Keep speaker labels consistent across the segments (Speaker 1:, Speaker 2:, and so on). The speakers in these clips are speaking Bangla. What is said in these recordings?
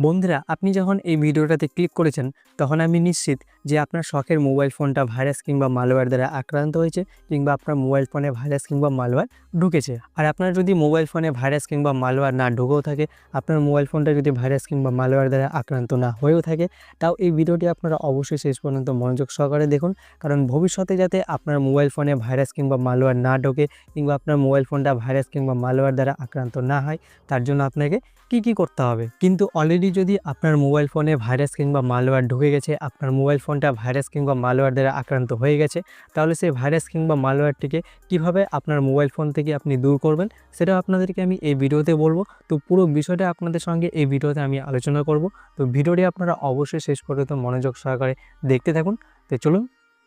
Speaker 1: বন্ধুরা আপনি যখন এই ভিডিওটাতে ক্লিক করেছেন তখন আমি নিশ্চিত যে আপনার শখের মোবাইল ফোনটা ভাইরাস কিংবা মালওয়্যার দ্বারা আক্রান্ত হয়েছে কিংবা আপনার মোবাইল ফোনে ভাইরাস কিংবা মালওয়্যার ঢুকেছে। আর আপনার যদি মোবাইল ফোনে ভাইরাস কিংবা মালওয়্যার না ঢুকেও থাকে, আপনার মোবাইল ফোনটা যদি ভাইরাস কিংবা মালওয়্যার দ্বারা আক্রান্ত না হয়েও থাকে, তাও এই ভিডিওটি আপনারা অবশ্যই শেষ পর্যন্ত মনোযোগ সহকারে দেখুন। কারণ ভবিষ্যতে যাতে আপনার মোবাইল ফোনে ভাইরাস কিংবা মালওয়্যার না ঢোকে কিংবা আপনার মোবাইল ফোনটা ভাইরাস কিংবা মালওয়্যার দ্বারা আক্রান্ত না হয়, তার জন্য আপনাকে কি কি করতে হবে? কিন্তু অলরেডি যদি আপনার মোবাইল ফোনে ভাইরাস কিংবা মালওয়্যার ঢুকে গেছে, আপনার মোবাইল ফোনটা ভাইরাস কিংবা মালওয়্যার দ্বারা আক্রান্ত হয়ে গেছে, তাহলে সেই ভাইরাস কিংবা মালওয়্যারটিকে কীভাবে আপনার মোবাইল ফোন থেকে আপনি দূর করবেন, সেটাও আপনাদেরকে আমি এই ভিডিওতে বলব। তো পুরো বিষয়টা আপনাদের সঙ্গে এই ভিডিওতে আমি আলোচনা করব। তো ভিডিওটি আপনারা অবশ্যই শেষ পর্যন্ত মনোযোগ সহকারে দেখতে থাকুন। তো চলুন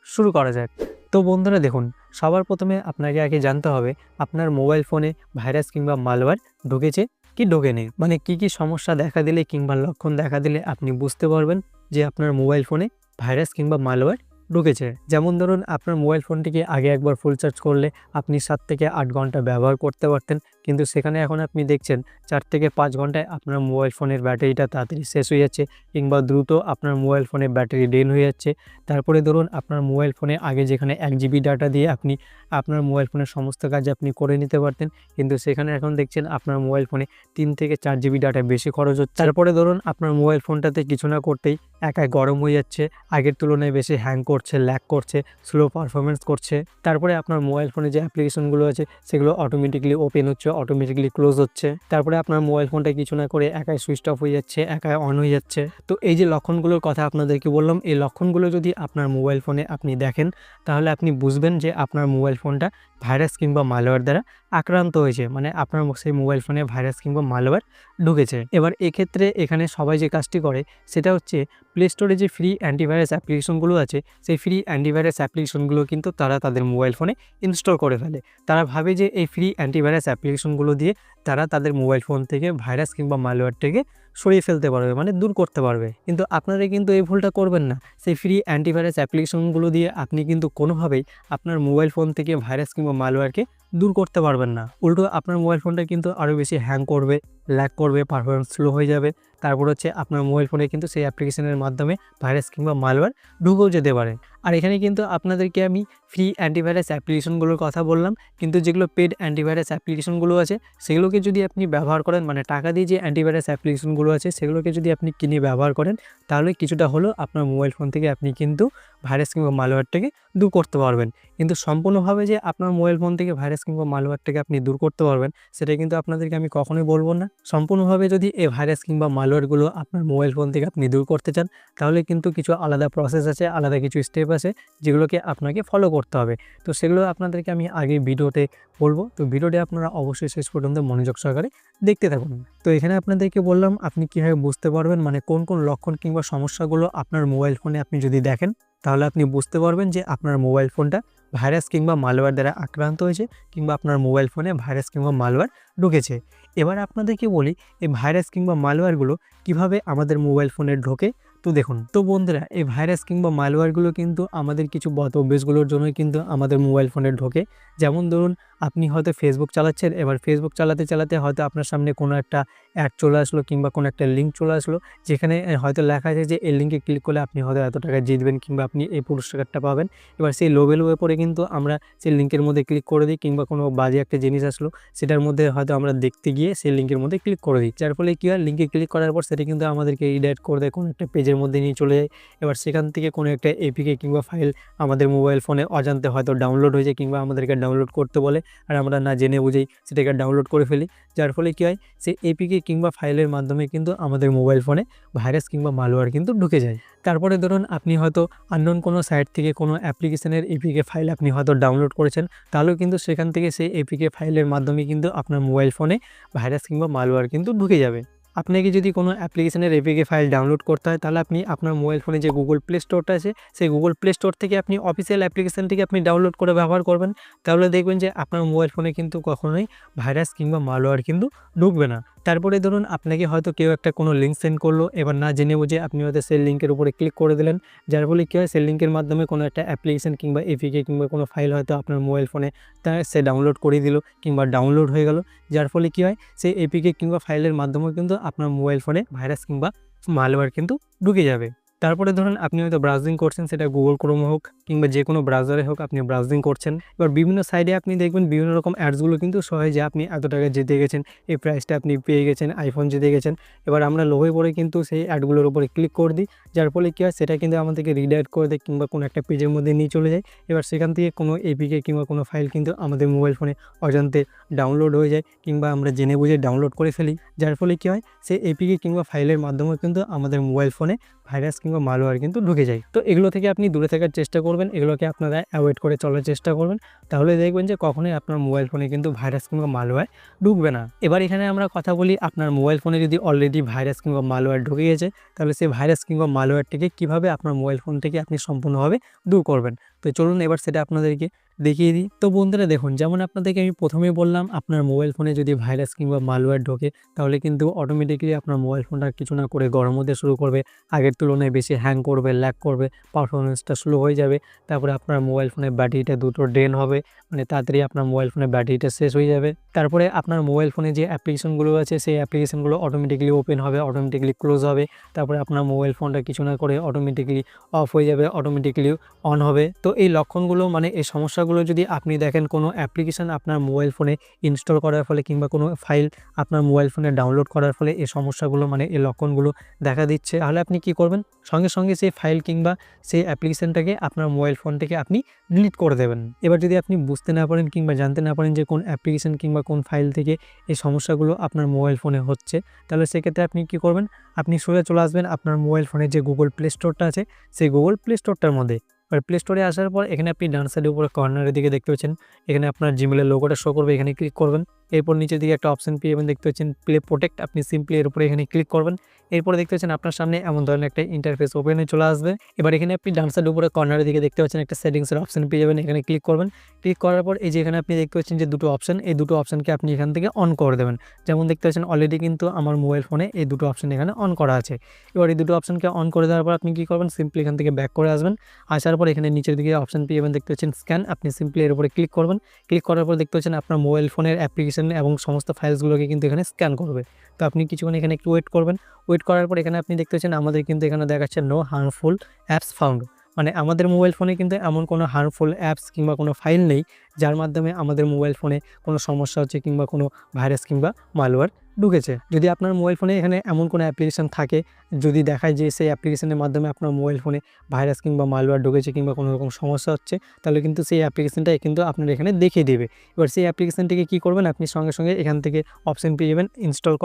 Speaker 1: শুরু করা যাক। তো বন্ধুরা দেখুন, সবার প্রথমে আপনাকে আগে জানতে হবে, আপনার মোবাইল ফোনে ভাইরাস কিংবা মালওয়্যার ঢুকেছে কি ঢোকেনি? মানে কি কি সমস্যা দেখা দিলে কিংবা লক্ষণ দেখা দিলে আপনি বুঝতে পারবেন যে আপনার মোবাইল ফোনে ভাইরাস কিংবা মালওয়্যার ঢুকেছে। যেমন ধরুন, আপনার মোবাইল ফোনটিকে আগে একবার ফুল চার্জ করলে আপনি সাত থেকে আট ঘণ্টা ব্যবহার করতে পারতেন। কিন্তু সেখানে এখন আপনি দেখছেন চার থেকে পাঁচ ঘন্টায় আপনার মোবাইল ফোনের ব্যাটারিটা তাড়াতাড়ি শেষ হয়ে যাচ্ছে কিংবা দ্রুত আপনার মোবাইল ফোনের ব্যাটারি ড্রেন হয়ে যাচ্ছে। তারপরে ধরুন আপনার মোবাইল ফোনে আগে যেখানে এক জিবি ডাটা দিয়ে আপনি আপনার মোবাইল ফোনের সমস্ত কাজ আপনি করে নিতে পারতেন, কিন্তু সেখানে এখন দেখছেন আপনার মোবাইল ফোনে তিন থেকে চার জিবি ডাটা বেশি খরচ হচ্ছে। তারপরে ধরুন আপনার মোবাইল ফোনটাতে কিছু না করতেই একাই গরম হয়ে যাচ্ছে, আগের তুলনায় বেশি হ্যাং করছে ল্যাক করছে স্লো পারফরমেন্স করছে। তারপরে আপনার মোবাইল ফোনে যে অ্যাপ্লিকেশনগুলো আছে সেগুলো অটোমেটিকলি ওপেন হচ্ছে অটোমেটিকলি ক্লোজ হচ্ছে। তারপরে আপনার মোবাইল ফোনটা কিছু না করে একাই সুইচ অফ হয়ে যাচ্ছে, একাই অন হয়ে যাচ্ছে। তো এই যে লক্ষণগুলোর কথা আপনাদেরকে বললাম, এই লক্ষণগুলো যদি আপনার মোবাইল ফোনে আপনি দেখেন, তাহলে আপনি বুঝবেন যে আপনার মোবাইল ফোনটা ভাইরাস কিংবা মালওয়্যার দ্বারা আক্রান্ত হয়েছে মানে আপনার সেই মোবাইল ফোনে ভাইরাস কিংবা মালওয়্যার ঢুকেছে। এবার এক্ষেত্রে এখানে সবাই যে কাজটি করে, সেটা হচ্ছে প্লে স্টোরে যে ফ্রি অ্যান্টিভাইরাস অ্যাপ্লিকেশনগুলো আছে, সেই ফ্রি অ্যান্টিভাইরাস অ্যাপ্লিকেশনগুলো কিন্তু তারা তাদের মোবাইল ফোনে ইনস্টল করে ফেলে। তারা ভাবে যে এই ফ্রি অ্যান্টিভাইরাস অ্যাপ্লিকেশনগুলো দিয়ে তারা তাদের মোবাইল ফোন থেকে ভাইরাস কিংবা মালওয়্যার থেকে সরিয়ে ফেলতে পারবে মানে দূর করতে পারবে। কিন্তু আপনারা কিন্তু এই ভুলটা করবেন না। সেই ফ্রি অ্যান্টিভাইরাস অ্যাপ্লিকেশনগুলো দিয়ে আপনি কিন্তু কোনোভাবেই আপনার মোবাইল ফোন থেকে ভাইরাস কিংবা মালওয়্যারকে দূর করতে পারবেন না। উল্টো আপনার মোবাইল ফোনটা কিন্তু আরও বেশি হ্যাং করবে। ল্যাক করবে পারফরমেন্স স্লো হয়ে যাবে। তারপর হচ্ছে আপনার মোবাইল ফোনে কিন্তু সেই অ্যাপ্লিকেশনের মাধ্যমে ভাইরাস কিংবা মালওয়্যার ঢুকেও যেতে পারে। আর এখানে কিন্তু আপনাদেরকে আমি ফ্রি অ্যান্টিভাইরাস অ্যাপ্লিকেশনগুলোর কথা বললাম, কিন্তু যেগুলো পেড অ্যান্টিভাইরাস অ্যাপ্লিকেশনগুলো আছে, সেগুলোকে যদি আপনি ব্যবহার করেন মানে টাকা দিয়ে যে অ্যান্টিভাইরাস অ্যাপ্লিকেশনগুলো আছে, সেগুলোকে যদি আপনি কিনে ব্যবহার করেন, তাহলে কিছুটা হলেও আপনার মোবাইল ফোন থেকে আপনি কিন্তু ভাইরাস কিংবা মালওয়্যারটাকে দূর করতে পারবেন। কিন্তু সম্পূর্ণভাবে যে আপনার মোবাইল ফোন থেকে ভাইরাস কিংবা মালওয়্যারটাকে আপনি দূর করতে পারবেন, সেটা কিন্তু আপনাদেরকে আমি কখনোই বলব না। সম্পূর্ণভাবে যদি এই ভাইরাস কিংবা মালওয়্যারগুলো আপনার মোবাইল ফোন থেকে আপনি দূর করতে চান, তাহলে কিন্তু কিছু আলাদা প্রসেস আছে, আলাদা কিছু স্টেপ আছে, যেগুলোকে আপনাকে ফলো করতে হবে। তো সেগুলো আপনাদেরকে আমি আগে ভিডিওতে বলব। তো ভিডিওটি আপনারা অবশ্যই শেষ পর্যন্ত মনোযোগ সহকারে দেখতে থাকুন। তো এখানে আপনাদেরকে বললাম, আপনি কীভাবে বুঝতে পারবেন মানে কোন কোন লক্ষণ কিংবা সমস্যাগুলো আপনার মোবাইল ফোনে আপনি যদি দেখেন, তাহলে আপনি বুঝতে পারবেন যে আপনার মোবাইল ফোনটা ভাইরাস কিংবা মালওয়্যার দ্বারা আক্রান্ত হয়েছে কিংবা আপনার মোবাইল ফোনে ভাইরাস কিংবা মালওয়্যার ঢুকেছে। এবার আপনাদেরকে বলি এই ভাইরাস কিংবা মালওয়ারগুলো কীভাবে আমাদের মোবাইল ফোনে ঢোকে। তো দেখুন, তো বন্ধুরা, এই ভাইরাস কিংবা মালওয়ারগুলো কিন্তু আমাদের কিছু বত অভ্যেসগুলোর জন্যই কিন্তু আমাদের মোবাইল ফোনে ঢোকে। যেমন ধরুন, আপনি হয়তো ফেসবুক চালাচ্ছেন, এবার ফেসবুক চালাতে চালাতে হয়তো আপনার সামনে কোনো একটা অ্যাড চলে আসলো কিংবা কোনো একটা লিঙ্ক চলে আসলো, যেখানে হয়তো লেখা আছে যে এই লিঙ্কে ক্লিক করলে আপনি হয়তো এত টাকা জিতবেন কিংবা আপনি এই পুরস্কারটা পাবেন। এবার সেই লোভে লোভে পরে কিন্তু আমরা সেই লিঙ্কের মধ্যে ক্লিক করে দিই কিংবা কোনো বাজে একটা জিনিস আসলো, সেটার মধ্যে হয়তো আমরা দেখতে গিয়ে সেই লিঙ্কের মধ্যে ক্লিক করে দিই। যার ফলে কী হয় লিঙ্কে ক্লিক করার পর সেটা কিন্তু আমাদেরকে রিডাইরেক্ট করে দেয়, কোনো একটা পেজের মধ্যে নিয়ে চলে যায়। এবার সেখান থেকে কোনো একটা এপিকে কিংবা ফাইল আমাদের মোবাইল ফোনে অজান্তে হয়তো ডাউনলোড হয়ে যায় কিংবা আমাদেরকে ডাউনলোড করতে বলে, আর আমরা না জেনে বুঝেই সেটাকে ডাউনলোড করে ফেলি। যার ফলে কী হয়, সেই এপিকে কিংবা ফাইলের মাধ্যমে কিন্তু আমাদের মোবাইল ফোনে ভাইরাস কিংবা মালওয়ার কিন্তু ঢুকে যায়। তারপরে ধরুন আপনি হয়তো আননোন কোনো সাইট থেকে কোনো অ্যাপ্লিকেশনের এপিকে ফাইল আপনি হয়তো ডাউনলোড করেছেন, তাহলেও কিন্তু সেখান থেকে সেই এপিকে ফাইলের মাধ্যমে কিন্তু আপনার মোবাইল ফোনে ভাইরাস কিংবা মালওয়ার কিন্তু ঢুকে যাবে। আপনাকে যদি কোনো অ্যাপ্লিকেশনের এপিকে ফাইল ডাউনলোড করতে হয়, তাহলে আপনি আপনার মোবাইল ফোনে যে গুগল প্লে স্টোরটা আছে, সেই গুগল প্লে স্টোর থেকে আপনি অফিসিয়াল অ্যাপ্লিকেশনটিকে আপনি ডাউনলোড করে ব্যবহার করবেন। তাহলে দেখবেন যে আপনার মোবাইল ফোনে কিন্তু কখনোই ভাইরাস কিংবা মালওয়্যার কিন্তু ঢুকবে না। তারপরে ধরুন আপনাকে হয়তো কেউ একটা কোনো লিঙ্ক সেন্ড করল, এবার না জেনে বুঝে আপনি হয়তো সেই লিঙ্কের উপরে ক্লিক করে দিলেন। যার ফলে কী হয়, সেই লিঙ্কের মাধ্যমে কোনো একটা অ্যাপ্লিকেশন কিংবা এপিকে কিংবা কোনো ফাইল হয়তো আপনার মোবাইল ফোনে তা সে ডাউনলোড করে দিল কিংবা ডাউনলোড হয়ে গেল। যার ফলে কী হয়, সেই এপিকে কিংবা ফাইলের মাধ্যমেও কিন্তু আপনার মোবাইল ফোনে ভাইরাস কিংবা মালওয়্যার কিন্তু ঢুকে যাবে। তারপরে ধরুন আপনি হয়তো ব্রাউজিং করছেন, সেটা গুগল ক্রোম হোক কিংবা যে কোনো ব্রাউজারে হোক আপনি ব্রাউজিং করছেন। এবার বিভিন্ন সাইডে আপনি দেখবেন বিভিন্ন রকম অ্যাডসগুলো কিন্তু সহজে আপনি এত টাকা জিতে গেছেন, এই প্রাইসটা আপনি পেয়ে গেছেন আইফোন জিতে গেছেন। এবার আমরা লোভে পড়ে কিন্তু সেই অ্যাডগুলোর উপরে ক্লিক করে দিই, যার ফলে কী হয়, সেটা কিন্তু আমাদেরকে রিডাইরেক্ট করে দেয় কিংবা কোনো একটা পেজের মধ্যে নিয়ে চলে যায়। এবার সেখান থেকে কোনো এপিকে কিংবা কোনো ফাইল কিন্তু আমাদের মোবাইল ফোনে অজান্তে ডাউনলোড হয়ে যায় কিংবা আমরা জেনে বুঝে ডাউনলোড করে ফেলি। যার ফলে কী হয়, সেই এপিকে কিংবা ফাইলের মাধ্যমে কিন্তু আমাদের মোবাইল ফোনে ভাইরাস কিংবা মালওয়্যার কিন্তু ঢুকে যায়। তো এগুলো থেকে আপনি দূরে থাকার চেষ্টা করবেন, এগুলোকে আপনারা অ্যাভয়েড করে চলার চেষ্টা করবেন। তাহলে দেখবেন যে কখনোই আপনার মোবাইল ফোনে কিন্তু ভাইরাস কিংবা মালওয়্যার ঢুকবে না। এবার এখানে আমরা কথা বলি, আপনার মোবাইল ফোনে যদি অলরেডি ভাইরাস কিংবা মালওয়ার ঢুকে গেছে, তাহলে সেই ভাইরাস কিংবা মালওয়ারটিকে কীভাবে আপনার মোবাইল ফোন থেকে আপনি সম্পূর্ণভাবে দূর করবেন? তো চলুন এবার সেটা আপনাদেরকে দেখিয়ে দিই। তো বন্ধুরা দেখুন, যেমন আপনাদেরকে আমি প্রথমেই বললাম, আপনার মোবাইল ফোনে যদি ভাইরাস কিংবা মালওয়্যার ঢোকে, তাহলে কিন্তু অটোমেটিক্যালি আপনার মোবাইল ফোনটা কিছু না করে গরম হতে শুরু করবে। আগের তুলনায় বেশি হ্যাং করবে ল্যাক করবে পারফরমেন্সটা স্লো হয়ে যাবে। তারপরে আপনার মোবাইল ফোনের ব্যাটারিটা দুটো ড্রেন হবে মানে তাড়াতাড়ি আপনার মোবাইল ফোনের ব্যাটারিটা শেষ হয়ে যাবে। তারপরে আপনার মোবাইল ফোনে যে অ্যাপ্লিকেশনগুলো আছে, সেই অ্যাপ্লিকেশনগুলো অটোমেটিক্যালি ওপেন হবে অটোমেটিক্যালি ক্লোজ হবে। তারপরে আপনার মোবাইল ফোনটা কিছু না করে অটোমেটিক্যালি অফ হয়ে যাবে অটোমেটিক্যালি অন হবে। তো এই লক্ষণগুলো মানে এই সমস্যাগুলো যদি আপনি দেখেন, কোনো অ্যাপ্লিকেশান আপনার মোবাইল ফোনে ইনস্টল করার ফলে কিংবা কোনো ফাইল আপনার মোবাইল ফোনে ডাউনলোড করার ফলে এই সমস্যাগুলো মানে এই লক্ষণগুলো দেখা দিচ্ছে, তাহলে আপনি কি করবেন? সঙ্গে সঙ্গে সেই ফাইল কিংবা সেই অ্যাপ্লিকেশানটাকে আপনার মোবাইল ফোন থেকে আপনি ডিলিট করে দেবেন। এবার যদি আপনি বুঝতে না পারেন কিংবা জানতে না পারেন যে কোন অ্যাপ্লিকেশান কিংবা কোন ফাইল থেকে এই সমস্যাগুলো আপনার মোবাইল ফোনে হচ্ছে, তাহলে সেক্ষেত্রে আপনি কি করবেন? আপনি সোজা চলে আসবেন আপনার মোবাইল ফোনে যে গুগল প্লে স্টোরটা আছে, সেই গুগল প্লে স্টোরটার মধ্যে। এবার প্লে স্টোরে আসার পর এখানে আপনি ডান সাইডের উপরে কর্নারের দিকে দেখতে পাচ্ছেন। এখানে আপনার জিমেলের লোগোটা শো করবে। এখানে ক্লিক করবেন। এরপর নিচের দিকে একটা অপশন পেয়ে যাবেন। দেখতে পাচ্ছেন প্লে প্রোটেক্ট আপনি সিম্পলি এর উপরে এখানে ক্লিক করবেন। এরপরে দেখতে পাচ্ছেন আপনার সামনে এমন ধরনের একটা ইন্টারফেস ওপেন চলে আসবে। এবার এখানে আপনি ডান সাইড উপরে কর্নারের দিকে দেখতে পাচ্ছেন একটা সেটিংসের অপশন পেয়ে যাবেন। এখানে ক্লিক করবেন। ক্লিক করার পর এই যে এখানে আপনি দেখতে পাচ্ছেন যে দুটো অপশন এই দুটো অপশনকে আপনি এখান থেকে অন করে দেবেন। যেমন দেখতে পাচ্ছেন অলরেডি কিন্তু আমার মোবাইল ফোনে এই দুটো অপশন এখানে অন করা আছে। এবার এই দুটো অপশনকে অন করে দেওয়ার পর আপনি কী করবেন? সিম্পলি এখান থেকে ব্যাক করে আসবেন। আসার পর এখানে নিচের দিকে অপশন পেয়ে যাবেন। দেখতে পাচ্ছেন স্ক্যান আপনি সিম্পলি এর উপরে ক্লিক করবেন। ক্লিক করার পর দেখতে পাচ্ছেন আপনার মোবাইল ফোনের অ্যাপ্লিকেশন এবং সমস্ত ফাইলসগুলোকে কিন্তু এখানে স্ক্যান করবে। তো আপনি কিছুক্ষণ এখানে একটু ওয়েট করবেন। ওয়েট করার পর এখানে আপনি দেখতে পাচ্ছেন আমাদের কিন্তু এখানে দেখাচ্ছে নো হার্মফুল অ্যাপস ফাউন্ড মানে আমাদের মোবাইল ফোনে কিন্তু এমন কোনো হার্মফুল অ্যাপস কিংবা কোনো ফাইল নেই, যার মাধ্যমে আমাদের মোবাইল ফোনে কোনো সমস্যা হচ্ছে কিংবা কোনো ভাইরাস কিংবা মালওয়ার ঢুকেছে। যদি আপনার মোবাইল ফোনে এখানে এমন কোনো অ্যাপ্লিকেশান থাকে, যদি দেখায় যে সেই অ্যাপ্লিকেশনের মাধ্যমে আপনার মোবাইল ফোনে ভাইরাস কিংবা মালওয়ার ঢুকেছে কিংবা কোনো রকম সমস্যা হচ্ছে, তাহলে কিন্তু সেই অ্যাপ্লিকেশানটা কিন্তু আপনার এখানে দেখিয়ে দেবে। এবার সেই অ্যাপ্লিকেশানটিকে কী করবেন? আপনি সঙ্গে সঙ্গে এখান থেকে অপশন পেয়ে যাবেন ইনস্টল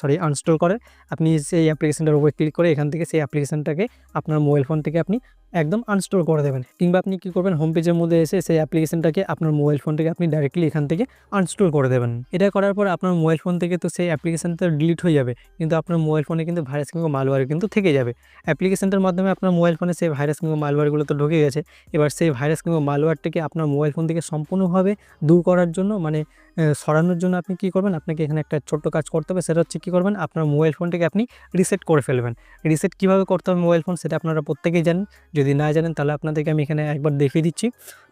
Speaker 1: সরি আনস্টল করে আপনি সেই অ্যাপ্লিকেশানটার উপর ক্লিক করে এখান থেকে সেই অ্যাপ্লিকেশানটাকে আপনার মোবাইল ফোন থেকে আপনি একদম আনস্টল করে দেবেন। কিংবা আপনি কী করবেন হোম পেজের মধ্যে এসে সেই অ্যাপ্লিকেশনটাকে আপনার মোবাইল ফোন থেকে আপনি ডাইরেক্টলি এখান থেকে আনস্টল করে দেবেন। এটা করার পর আপনার মোবাইল ফোন থেকে তো সেই অ্যাপ্লিকেশানটা ডিলিট হয়ে যাবে। কিন্তু আপনার মোবাইল ফোনে কিন্তু ভাইরাস কিংবা মালওয়ার কিন্তু থেকে যাবে। অ্যাপ্লিকেশানটার মাধ্যমে আপনার মোবাইল ফোনে সেই ভাইরাস কিংবা মালওয়ারগুলো তো ঢুকে গেছে। এবার সেই ভাইরাস কিংবা মালওয়ারটাকে আপনার মোবাইল ফোন থেকে সম্পূর্ণভাবে দূর করার জন্য মানে সরানোর জন্য আপনি কী করবেন, আপনাকে এখানে একটা ছোট্ট কাজ করতে হবে। সেটা হচ্ছে কী করবেন, আপনার মোবাইল ফোনটাকে আপনি রিসেট করে ফেলবেন। রিসেট কীভাবে করতে হবে মোবাইল ফোন সেটা আপনারা প্রত্যেকেই জানেন। যদি না জানেন তাহলে আপনাদেরকে আমি এখানে একবার দেখিয়ে দিচ্ছি।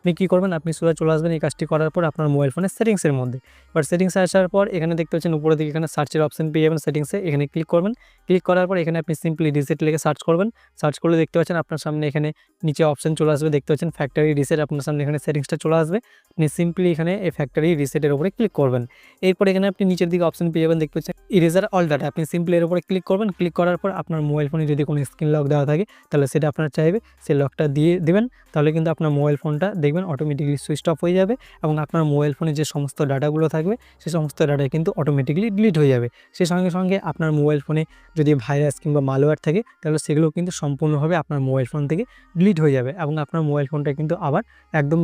Speaker 1: আপনি কী করবেন? আপনি সোজা চলে আসবেন, এই কাজটি করার পর আপনার মোবাইল ফোনের সেটিংসের মধ্যে। এবার সেটিংসে আসার পর এখানে দেখতে পাচ্ছেন উপরের দিকে এখানে সার্চের অপশন পেয়ে যাবেন সেটিংসে এখানে ক্লিক করবেন। ক্লিক করার পর এখানে আপনি সিম্পলি রিসেট লিখে সার্চ করবেন। সার্চ করলে দেখতে পাচ্ছেন আপনার সামনে এখানে নিচে অপশন চলে আসবে। দেখতে পাচ্ছেন ফ্যাক্টরি রিসেট আপনার সামনে এখানে সেটিংসটা চলে আসবে। আপনি সিম্পলি এখানে এই ফ্যাক্টরি রিসেটের উপরে ক্লিক করবেন। এরপর এখানে আপনি নিচের দিকে অপশন পেয়ে যাবেন। দেখতে পাচ্ছেন ইরেজার অল ডাটা আপনি সিম্পলি এর উপরে ক্লিক করবেন। ক্লিক করার পর আপনার মোবাইল ফোনে যদি কোনো স্ক্রিন লক দেওয়া থাকে, তাহলে সেটা আপনার চাইবে। সেই লকটা দিয়ে দেবেন। তাহলে কিন্তু আপনার মোবাইল ফোনটা দেখবেন অটোমেটিকলি সুইচ অফ হয়ে যাবে এবং আপনার মোবাইল ফোনে যে সমস্ত ডাটাগুলো থাকবে সেই সমস্ত ডাটা কিন্তু অটোমেটিকলি ডিলিট হয়ে যাবে। সেই সঙ্গে সঙ্গে আপনার মোবাইল ফোনে যদি ভাইরাস কিংবা মালওয়্যার থাকে, তাহলে সেগুলো কিন্তু সম্পূর্ণভাবে আপনার মোবাইল ফোন থেকে ডিলিট হয়ে যাবে এবং আপনার মোবাইল ফোনটা কিন্তু আবার একদম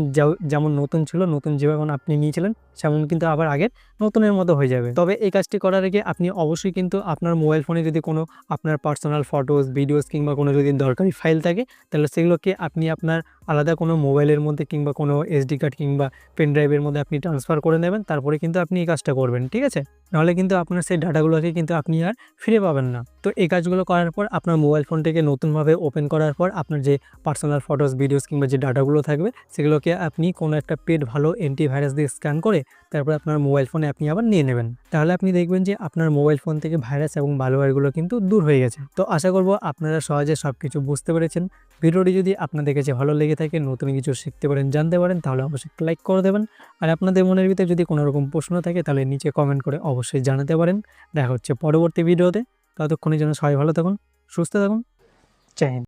Speaker 1: যেমন নতুন ছিল, নতুন যেমন আপনি নিয়েছিলেন, সেমন কিন্তু আবার আগের নতুনের মতো হয়ে যাবে। তবে এই কাজটি করার আগে আপনি অবশ্যই কিন্তু আপনার মোবাইল ফোনে যদি কোনো আপনার পার্সোনাল ফটোস ভিডিওস কিংবা কোনো যদি দরকারি ফাইল থাকে, তাহলে সেগুলোকে আপনি আপনার আলাদা কোনো মোবাইলের মধ্যে কিংবা কিংবা কোনো এসডি কার্ড কিংবা পেন ড্রাইভের মধ্যে আপনি ট্রান্সফার করে নেবেন, তারপরে কিন্তু আপনি এই কাজটা করবেন, ঠিক আছে? নাহলে কিন্তু আপনার সেই ডাটাগুলোকে কিন্তু আপনি আর ফিরে পাবেন না। তো এই কাজগুলো করার পর আপনার মোবাইল ফোনটিকে নতুনভাবে ওপেন করার পর আপনার যে পার্সোনাল ফটোস ভিডিওস কিংবা যে ডাটাগুলো থাকবে, সেগুলোকে আপনি কোনো একটা পেড ভালো অ্যান্টিভাইরাস দিয়ে স্ক্যান করে তারপর আপনার মোবাইল ফোনে আপনি আবার নিয়ে নেবেন। তাহলে আপনি দেখবেন যে আপনার মোবাইল ফোন থেকে ভাইরাস এবং মালওয়্যারগুলো কিন্তু দূর হয়ে গেছে। তো আশা করব আপনারা সহজে সব কিছু বুঝতে পেরেছেন। ভিডিওটি যদি আপনাদের কাছে ভালো লেগে থাকে, নতুন কিছু শিখতে পারেন, জানতে পারেন, তাহলে অবশ্যই লাইক করে দেবেন। আর আপনাদের মনের ভিতরে যদি কোনো রকম প্রশ্ন থাকে, তাহলে নিচে কমেন্ট করে অবশ্যই জানাতে পারেন। দেখা হচ্ছে পরবর্তী ভিডিওতে। ততক্ষণের জন্য সবাই ভালো থাকুন, সুস্থ থাকুন। জয়